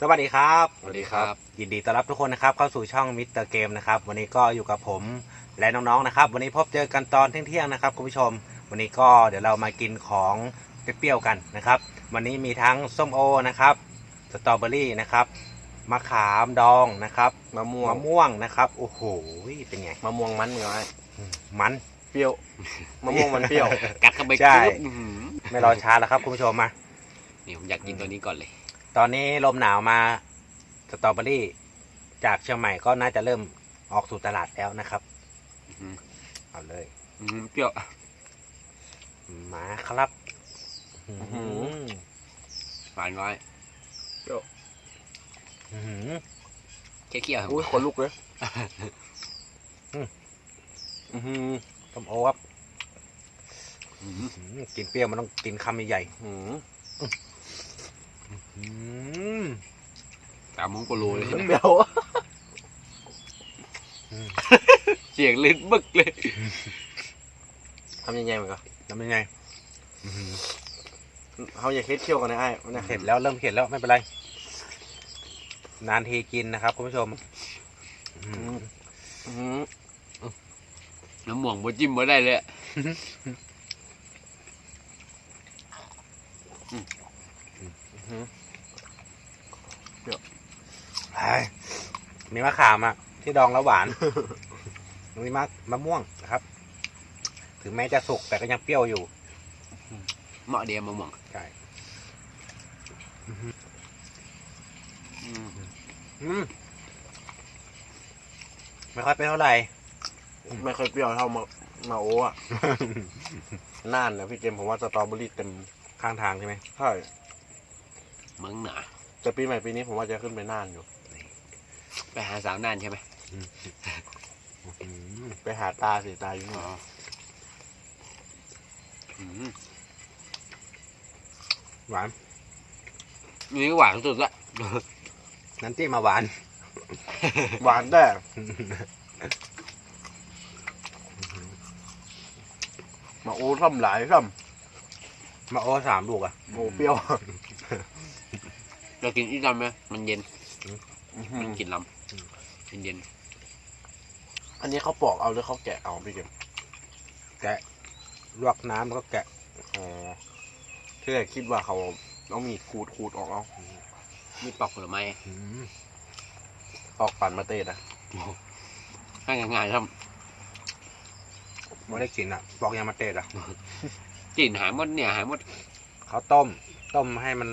สวัสดีครับ สวัสดีครับ ยินดีต้อนรับทุกคนนะครับเข้าสู่ช่องมิสเตอร์เกมนะครับ วันนี้ก็อยู่กับผมและน้องๆนะครับ วันนี้พบเจอกันตอนเที่ยงๆนะครับคุณผู้ชม วันนี้ก็เดี๋ยวเรามากินของเปรี้ยวๆกันนะครับ วันนี้มีทั้งส้มโอนะครับสตรอเบอรี่นะครับมะขามดองนะครับมะม่วงมะม่วงนะครับโอ้โหเป็นไงมะม่วงมันเหรอไอ้มันเปรี้ยวมะม่วงมันเปรี้ยวกัดเข้าไปใช่กรึ๊บอื้อหือไม่รอช้าแล้วครับคุณผู้ชมมานี่ผมอยากกินตัวนี้ก่อนเลย ตอนนี้ลมหนาวมาสตรอเบอรี่ จากเชียงใหม่ก็น่าจะเริ่มออกสู่ตลาดแล้วนะครับอื้อหือเอาเลยอื้อหือเปรี้ยวมาครับอื้อหือหวานน้อยอื้อหือแค่เคี่ยวๆครับอุ้ยขนลุกเลยอืมอื้อหือต้มโอครับอื้อหืออื้อหือกินเปรี้ยวมันต้องกินคำใหญ่อื้อหือๆ อื้อตามมุ้งโกโลเลยเปรี้ยวเสียงลิ้นบึกเลยทำยังไงมันก็ทำยังไงอื้อหือเขาอย่าคิดเที่ยวกันนะไอ้มันนะเผ็ดแล้วเริ่มเผ็ดแล้วไม่เป็นไร นานทีกินนะครับคุณผู้ชมอื้อหืออื้อหือน้ำม่วงบจิ้มมาได้เลยอะอื้อหือไอ้มีมะขามอะ ที่ดองแล้วหวาน มีมะมะม่วงนะครับ ถึงแม้จะสุกแต่ก็ยังเปรี้ยวอยู่ เหมาะเดียวมะม่วงใช่อืมอืมไม่ค่อยเป็นเท่าไหร่ ไม่ค่อยเปรี้ยวเท่ามามาโอ้อะ น่านนะพี่เกมผมว่าสตรอเบอรี่เต็มข้างทางใช่ไหมใช่เมืองหนา แต่ปีใหม่ปีนี้ผมว่าจะขึ้นไปน่านอยู่ ไปหาสาวน่านใช่ไหมอืมไปหาตาสิตาอยู่นี่อื้อหือหวาน นี่ก็หวานสุดละน้ำจิ้มมาหวาน หวานแต่มาโอ้ทำหลายทมาโอ้สามลูกอะำโอ้เปรี้ยว เรากินอีกลำไหมมันเย็นอื้อหือมันกินลำเย็นอันนี้เขาปอกเอาหรือเขาแกะเอาพี่เกมลวกน้ำแล้วก็แกะอ๋อที่แรกคิดว่าเขาเอามีดขูดขูดออกเอาๆมีปอกผลไม้อืมออกปั่นมาเตะนะให้ง่ายๆครับไม่ได้กินอะบอกยังมาเตะอะกลิ่นหายหมดเนี่ยหายหมดเขาต้ม ต้มให้มัน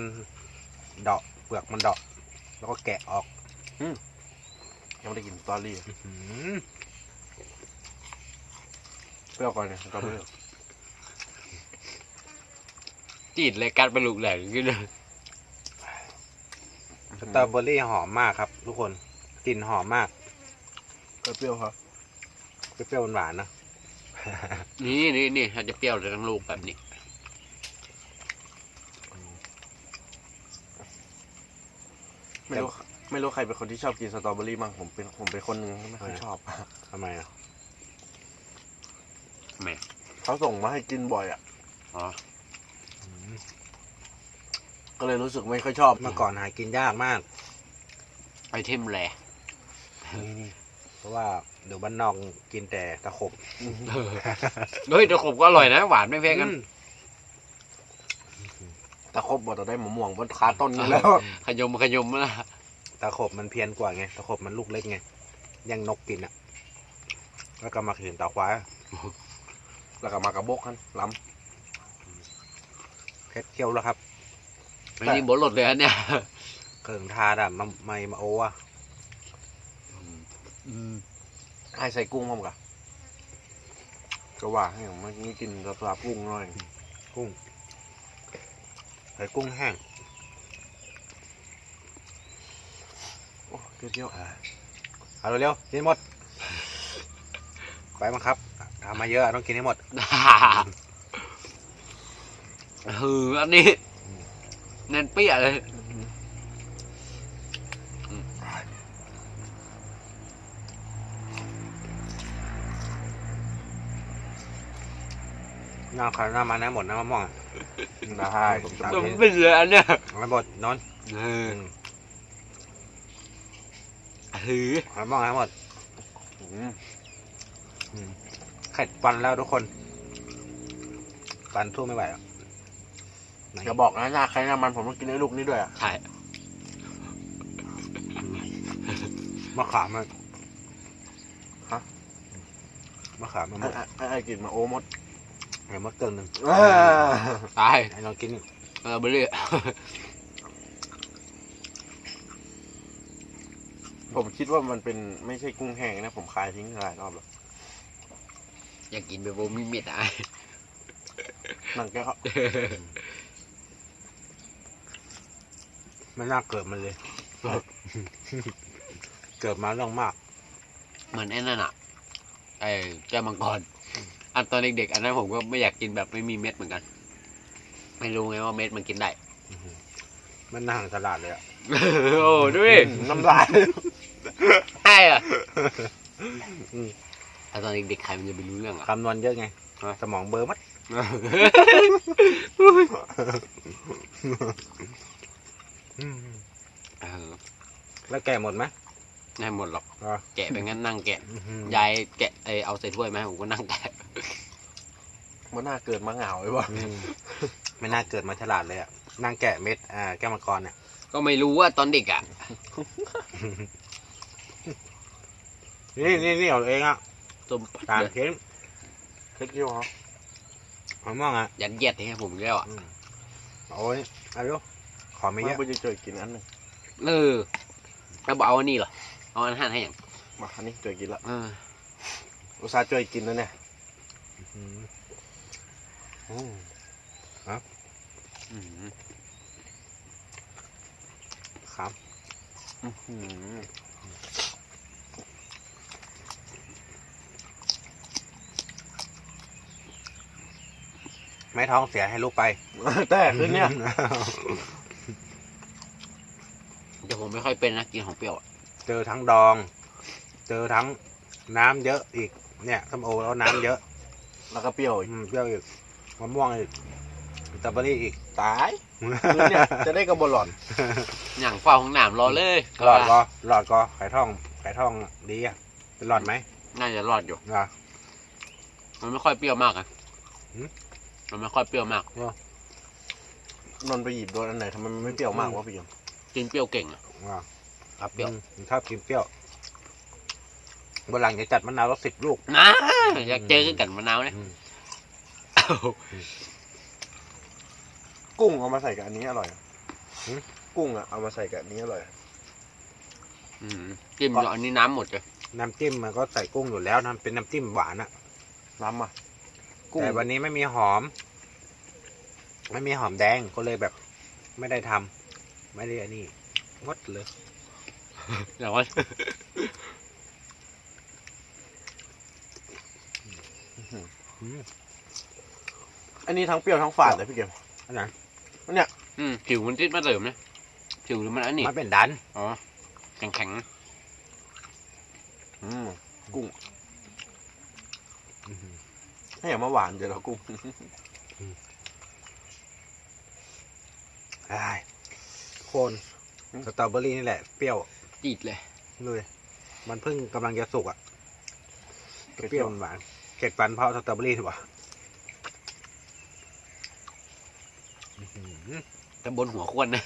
เดาะเป ลือกมันเดาะแล้วก็แกะออกยังไม่ได้กินสตอรี่อื้อหือเปรี้ยวก่อนเนี่ยสตอรี่จีดเลยกัดไปลูกแหลกขึ้นเลยสตรอเบอรี่หอมมากครับ ทุกคนกลิ่นหอมมากก็เปรี้ยวครับเปรี้ยวๆหวานๆนะนี่นี่นี่ถ้าจะเปรี้ยวเลยทั้งลูกแบบนี้ ไม่รู้ไม่รู้ใครเป็นคนที่ชอบกินสตรอเบอรี่บ้างผมเป็นผมเป็นคนหนึงที่ไม่ค่อยชอบทำไมอะแหมเขาส่งมาให้กินบ่อยอะอ๋ออืมก็เลยรู้สึกไม่ค่อยชอบเมื่อก่อนหากินยากมาก ไอเทมแหลเพราะว่าเดี๋ยวบ้านนอกกินแต่ตะขบเฮ้ยตะขบก็อร่อยนะ หวานไม่แพ้กันอืม ตะครบบอกแต่ได้มะม่วงบนขาต้นนี้แล้ว ขยมขยมนะตะขบมันเพี้ยนกว่าไง ตะขบมันลูกเล็กไงยังนกกินอะ แล้วก็มาขืนตาควาย แล้วก็มากระบกกันล้เพชรเคี้ยวแล้วครับไม่นี่บดหลดเลยอันเนี่ยเกิงทาดอะมาไม่มาโออะำให้ใส่กุ้งผมกะก็ว่าให้ผมไม่กินสตรากุ้งหน่อย กุ้ง ใส่กุ้งแห้ง โอ้เที่ยวเอาเร็วๆกินให้หมด ไปมาครับทำมาเยอะต้องกินให้หมด หืออันนี้แน่นเปี้ยเลย หน้าขาวหน้ามันนะหมดนะมะม่วงอะๆได้ผมจะต้มเป็นเลยอันเนี้ยเอาไปหมดนอนเออหือหอยมองทั้งหมดอืมอืมเข็ดฟันแล้วทุกคนฟันสู้ไม่ไหวแล้วอย่าบอกนะหน้าใครหน้ามันผมต้องกินไอ้ลูกนี้ด้วยอะใช่มะขามมันมะขามมันหมไอ้ดไอ้ไอ้กินมาโอ้หมด ไอ้มดเกินหนึ่งตายไอ้ลองกินเออเบอร์รี่ผมคิดว่ามันเป็นไม่ใช่กุ้งแห้งนะ ผมคายทิ้งหลายรอบแล้วอยากกินไปโบมีเม็ดอะนั่งแก้วไม่น่าเกิดมันเลย เกิดมาเรื่องมาก เหมือนไอ้นั่นอะไอ้แก้วมังกร อันตอนเด็กๆอันนั้นผมก็ไม่อยากกินแบบไม่มีเม็ดเหมือนกัน ไม่รู้ไงว่าเม็ดมันกินได้ มันน่าหังฉลาดเลยอะโอ้ด้วยน้ำลายใช่อะอืมแต่ตอนเด็กๆใครมันจะไปรู้เรื่องอะคำนวณเยอะไงฮะสมองเบลอร์มัดอืมเออแล้วแกะหมดไหมไม่หมดหรอกอะแกะไปงั้นนั่งแกะอื้อหือยายแกะไอเอาใส่ถ้วยไหมาให้ผมก็นั่งแกะ มันน่าเกิดมาเหงาเลยว่ะอืมไม่น่าเกิดมาฉลาดเลยอะนั่งแกะเม็ดอ่าแก้วมังกรเนี่ยก็ไม่รู้ว่าตอนเด็กอะ นี่นี่นี่เอาเองอะต้มตามเข็มเค็ดเกี่ยวเหรอมะม่วงอะยันเยียดให้ผมอีกแล้วอะ อืมโอ้ยอายุขอไม่เยไม่อะไปจะเจอกินอันหนึ่งเออ แล้วบอกเอาอันนี้เหรอ เอาอันหั่นให้อย่างมาอันนี้เจอกินละเอออุตส่าห์ช่วยกินแล้วเนี่ย อืมโอ้อืมครับอื้อหือไม่ท้องเสียให้ลูกไป แต่คือเนี่ยแต่ผมไม่ค่อยเป็นนะกินของเปรี้ยวอะเจอทั้งดอง เจอทั้งน้ำเยอะอีก เนี่ยส้มโอแล้วน้ำเยอะ แล้วก็เปรี้ยวอีกอืมเปรี้ยวอีก มะม่วงอีกสตรอเบอรี่อีกตายคือเนี่ยจะได้กระบอลหลอนอย่างเฝ้าห้องน้ำรอเลยหลอดก็หลอดก็ไข่ท่องไข่ท่องดีอะเป็นหลอดไหมน่าจะรอดอยู่อะมันไม่ค่อยเปรี้ยวมากอะหืมมันไม่ค่อยเปรี้ยวมากนนท์ไปหยิบโดนอันไหนทำไมมันไม่เปรี้ยวมากวะพี่ยมกินเปรี้ยวเก่งอะอะครับเปรี้ยวอืมผมชอบกินเปรี้ยวบนหลังจะจัดมะนาวรสสิบลูกนะอยากเจอกันมะนาวเนี่ยอืม กุ้งเอามาใส่กับอันนี้อร่อยกุ้งอะเอามาใส่กับอันนี้อร่อย อืมจิ้มอันนี้น้ำหมดเลยน้ำจิ้มมันก็ใส่กุ้งอยู่แล้วนะเป็นน้ำจิ้มหวานอะน้ำอะกุ้งแต่วันนี้ไม่มีหอม ไม่มีหอมแดงก็เลยแบบ ไม่ได้ทำไม่ได้อันนี้งดเลยอย่างว่า อืมอันนี้ทั้งเปรี้ยวทั้งฝาดเลยพี่เกมอันไหนอืมผิวมันติดมาเติมนะผิวหรือมันอันนี้มันเป็นดันอ๋อแข็งแข็งๆนะอืมกุ้งอื้อหือให้อย่ามาหวานเดี๋ยวเรากุ้งได้โคนสตรอเบอรี่นี่แหละ เปรี้ยวจีดเลย เลยมันเพิ่งกำลังจะสุกอะเปรี้ยวหวานเก็ดฟันเพราะสตรอเบอรี่ถูกปะ อื้อหือแต่บนหัวควรนะ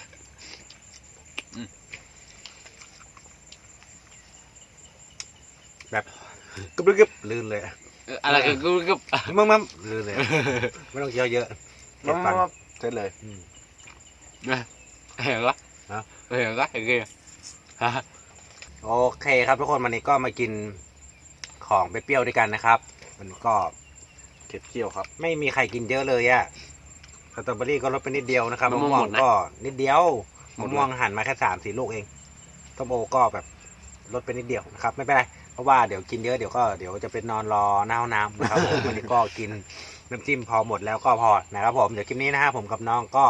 กึบกึบกึบลื่นเลยอะเอออะไรก็ก็ก็มั่งมั่งลื่นเลย ไม่ต้องเคี้ยวเยอะเก็มาบฟันมาเสร็จเลยอืมเห็นปะฮะ เห็นปะเห็นไงฮะโอเคครับทุกคนวันนี้ก็มากินของเปรี้ยวๆด้วยกันนะครับ มันก็เก็บเคี่ยวครับ ไม่มีใครกินเยอะเลยอะ สตรอเบอรี่ก็ลดไปนิดเดียวนะครับมะม่วงก็นิดเดียวมะม่วงหั่นมาแค่สามสี่ลูกเองส้มโอก็แบบลดไปนิดเดียวนะครับ ไม่เป็นไรเพราะว่าเดี๋ยวกินเยอะเดี๋ยวก็เดี๋ยวจะเป็นนอนรอหน้าห้องน้ำนะครับผมวันนี้ก็กินน้ำจิ้มพอหมดแล้วก็พอนะครับผมเดี๋ยวคลิปนี้นะฮะผมกับน้องก็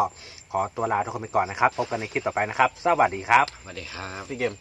ขอตัวลาทุกคนไปก่อนนะครับพบกันในคลิปต่อไปนะครับ สวัสดีครับ สวัสดีครับ พี่เกม